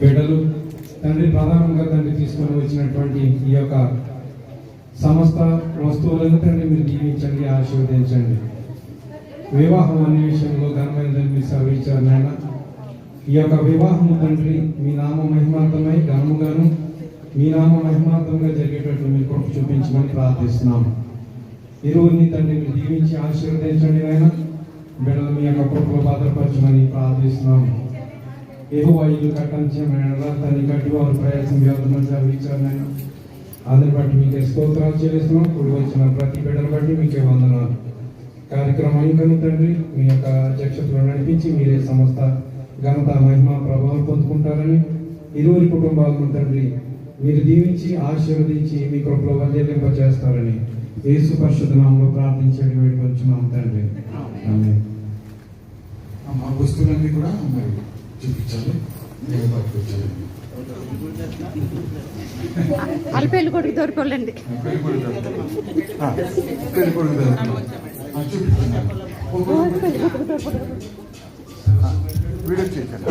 బిడ్డలు తండ్రి ప్రధానంగా తండ్రి తీసుకొని వచ్చినటువంటి ఈ యొక్క సమస్త వస్తువులను తండ్రి మీరు దీవించండి ఆశీర్వదించండి. వివాహం అనే విషయంలో ఘనమైన మీరు సర్వించారు నాయన. ఈ యొక్క వివాహము తండ్రి మీ నామ మహిమార్థమై ఘనముగాను మీ నామ మహిమార్థంగా జరిగేటట్లు మీరు కృప చూపించమని ప్రార్థిస్తున్నాము. ఇరువురిని తండ్రి మీరు దీవించి ఆశీర్వదించండి నాయన. బిడ్డలు మీ యొక్క కృపలో భద్రపరచమని ప్రార్థిస్తున్నాము. ఏవో ఇల్లు కట్టించమైన తల్లి కట్టి వారు ప్రయాసం వ్యవధమని సర్వించారు నాయన అందరి బట్టి మీకే స్తోత్రాలు చేస్తున్నాం ఇప్పుడు వచ్చిన ప్రతి బిడ్డను బట్టి మీకే వందనాలు కార్యక్రమానికి తండ్రి మీ యొక్క అధ్యక్షతలో నడిపించి మీరే సమస్త ఘనత మహిమ ప్రభావం పొందుకుంటారని ఇరువురి కుటుంబాలను తండ్రి మీరు దీవించి ఆశీర్వదించి మీ కృపలో వర్ధిల్లింప చేస్తారని యేసు పరిశుద్ధనామంలో ప్రార్థించండి వేడుకొచ్చున్నాం తండ్రి మా వస్తువులన్నీ కూడా మరి చూపించాలి పెళ్ళి కొడుకు దొరకలండి వీడియో చేశాను.